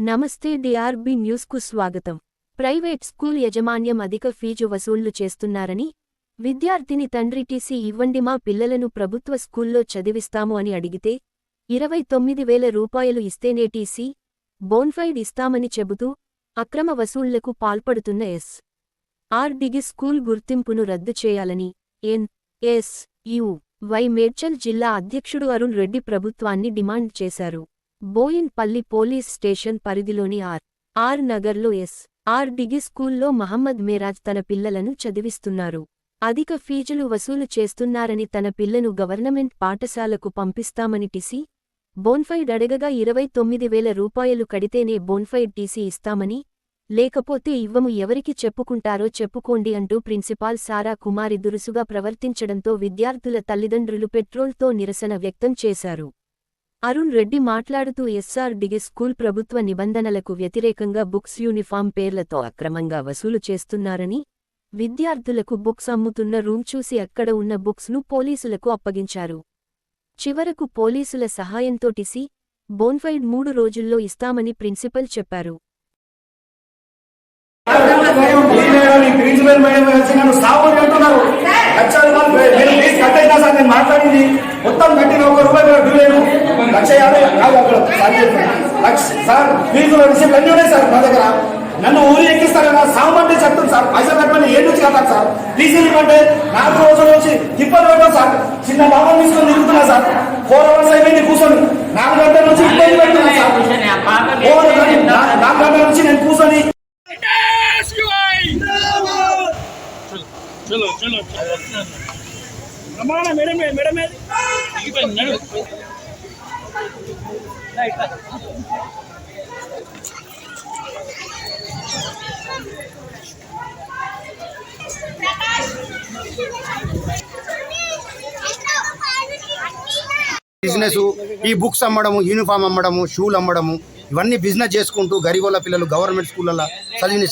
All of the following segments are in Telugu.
నమస్తే డిఆర్బి న్యూస్కు స్వాగతం. ప్రైవేట్ స్కూల్ యాజమాన్యం అధిక ఫీజు వసూళ్ళు చేస్తున్నారని విద్యార్థిని తండ్రి టీసీ ఇవ్వండి మా పిల్లలను ప్రభుత్వ స్కూల్లో చదివిస్తాము అని అడిగితే ఇరవై తొమ్మిది వేల రూపాయలు ఇస్తేనే టీసీ బోన్ఫైడ్ ఇస్తామని చెబుతూ అక్రమ వసూళ్ళకు పాల్పడుతున్న ఎస్. ఆర్ డిగి స్కూల్ గుర్తింపును రద్దు చేయాలని N. S. U. I. Medchal జిల్లా అధ్యక్షుడు అరుణ్ రెడ్డి ప్రభుత్వాన్ని డిమాండ్ చేశారు. బోయిన్పల్లి పోలీస్ స్టేషన్ పరిధిలోని ఆర్. ఆర్. నగర్లో ఎస్. ఆర్. డిగి స్కూల్లో మహమ్మద్ మేరాజ్ తన పిల్లలను చదివిస్తున్నారు. అధిక ఫీజులు వసూలు చేస్తున్నారని తన పిల్లను గవర్నమెంట్ పాఠశాలకు పంపిస్తామని టిసి బోన్ఫైడ్ అడగగా ఇరవై తొమ్మిది వేల రూపాయలు కడితేనే బోన్ఫైడ్ టీసీ ఇస్తామని లేకపోతే ఇవ్వము ఎవరికి చెప్పుకుంటారో చెప్పుకోండి అంటూ ప్రిన్సిపాల్ సారా కుమారి దురుసుగా ప్రవర్తించడంతో విద్యార్థుల తల్లిదండ్రులు పెట్రోల్తో నిరసన వ్యక్తం చేశారు. అరుణ్ రెడ్డి మాట్లాడుతూ ఎస్ఆర్డిగి స్కూల్ ప్రభుత్వ నిబంధనలకు వ్యతిరేకంగా బుక్స్ యూనిఫామ్ పేర్లతో అక్రమంగా వసూలు చేస్తున్నారని విద్యార్థులకు బుక్స్ అమ్ముతున్న రూమ్ చూసి అక్కడ ఉన్న బుక్స్ను పోలీసులకు అప్పగించారు. చివరకు పోలీసుల సహాయంతో టిసి బోన్ఫైడ్ మూడు రోజుల్లో ఇస్తామని ప్రిన్సిపల్ చెప్పారు. ప్రిన్సిపల్ మేడం వచ్చి నన్ను సాగుని అంటున్నారు లక్ష రూపాయలు నేను ఫీజు కట్టయినా సార్ నేను మాట్లాడింది మొత్తం కట్టిన ఒక రూపాయి కూడా డ్యూ లేదు లక్ష సార్ ఫీజుల విషయం అన్నీ ఉన్నాయి సార్ మా దగ్గర. నన్ను ఊరి ఎక్కిస్తారన్నా సామంటే చెప్తాను సార్. పైసలు కట్టమని ఏం నుంచి కట్టాను సార్. డీజిల్ అంటే నాలుగు రోజుల నుంచి ఇబ్బంది పెట్టాం సార్. చిన్న బాబా తీసుకొని తిరుగుతున్నా సార్. ఫోర్ అవర్స్ అయిపోయింది కూర్చొని. నాలుగు గంటల నుంచి ఇబ్బంది పెడుతున్నా సార్. నాలుగు గంటల నుంచి నేను కూర్చొని బిజినెస్ ఈ బుక్స్ అమ్మడము యూనిఫామ్ అమ్మడము షూలు అమ్మడము ఇవన్నీ బిజినెస్ చేసుకుంటూ గరీబుల పిల్లలు గవర్నమెంట్ స్కూళ్ళల్లో చదివిన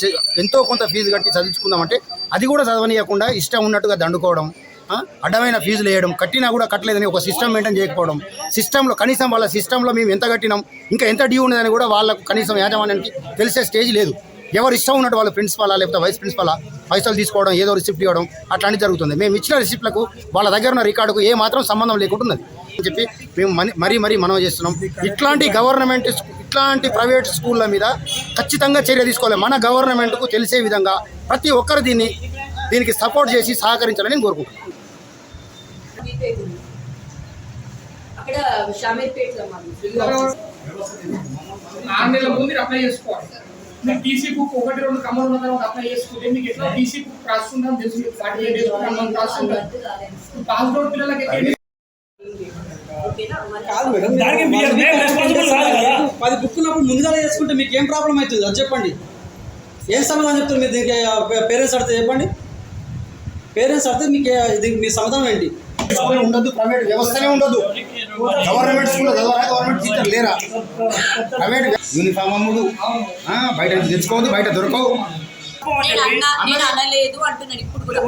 ఎంతో కొంత ఫీజు కట్టి చదివించుకుందామంటే అది కూడా చదవనీయకుండా ఇష్టం ఉన్నట్టుగా దండుకోవడం. అడ్డమైన ఫీజులు వేయడం కట్టినా కూడా కట్టలేదని ఒక సిస్టమ్ మెయింటైన్ చేయకపోవడం. సిస్టంలో కనీసం వాళ్ళ సిస్టంలో మేము ఎంత కట్టినాం ఇంకా ఎంత డ్యూ ఉన్నదని కూడా వాళ్ళకు కనీసం యాజమాన్యానికి తెలిసే స్టేజ్ లేదు. ఎవరు ఇష్టం ఉన్నట్టు వాళ్ళ ప్రిన్సిపాలా లేకపోతే వైస్ ప్రిన్సిపాలా పైసలు తీసుకోవడం ఏదో రిసిప్ట్ ఇవ్వడం అట్లాంటివి జరుగుతుంది. మేము ఇచ్చిన రిసిప్ట్లకు వాళ్ళ దగ్గర ఉన్న రికార్డుకు ఏ మాత్రం సంబంధం లేకుండా అని చెప్పి మేము మరీ మరీ మనవి చేస్తున్నాం. ఇట్లాంటి గవర్నమెంట్ ఇట్లాంటి ప్రైవేట్ స్కూళ్ళ మీద ఖచ్చితంగా చర్య తీసుకోవాలి. మన గవర్నమెంట్కు తెలిసే విధంగా ప్రతి ఒక్కరు దీన్ని దీనికి సపోర్ట్ చేసి సహకరించాలని అక్కడ షామీర్పేటలో మాది ఆరు నెలల ముందు మీరు అప్లై చేసుకోవాలి. మీరు టీసీ బుక్ ఒకటి రెండు కమ్మలు ఉన్న తర్వాత అప్లై చేసుకుంటే మీకు ఎట్లా టీసీ బుక్ ప్రాసెస్ ఉందని తెలుసు. మీకు forty eight days one process ఉంటుంది పిల్లలకి పది బుక్ ఉన్నప్పుడు ముందుగా చేసుకుంటే మీకు ఏం ప్రాబ్లం అవుతుంది? అది చెప్పండి. ఏం సమాధానం చెప్తారు మీరు దీనికి? పేరెంట్స్ అడితే చెప్పండి. పేరెంట్స్ అడితే మీకు దీనికి మీ సమాధానం ఏంటి? స్కూల్ ఉండదు ప్రైవేట్ వ్యవస్థనే ఉండదు గవర్నమెంట్ స్కూల్ చదవాలా గవర్నమెంట్ టీచర్ లేరా ప్రైవేట్ యూనిఫామ్ అమ్ముడు ఆ, బయట తెచ్చుకోవద్దు బయట దొరకవు నేను అనలేదు అంటున్నాను ఇప్పుడు కూడా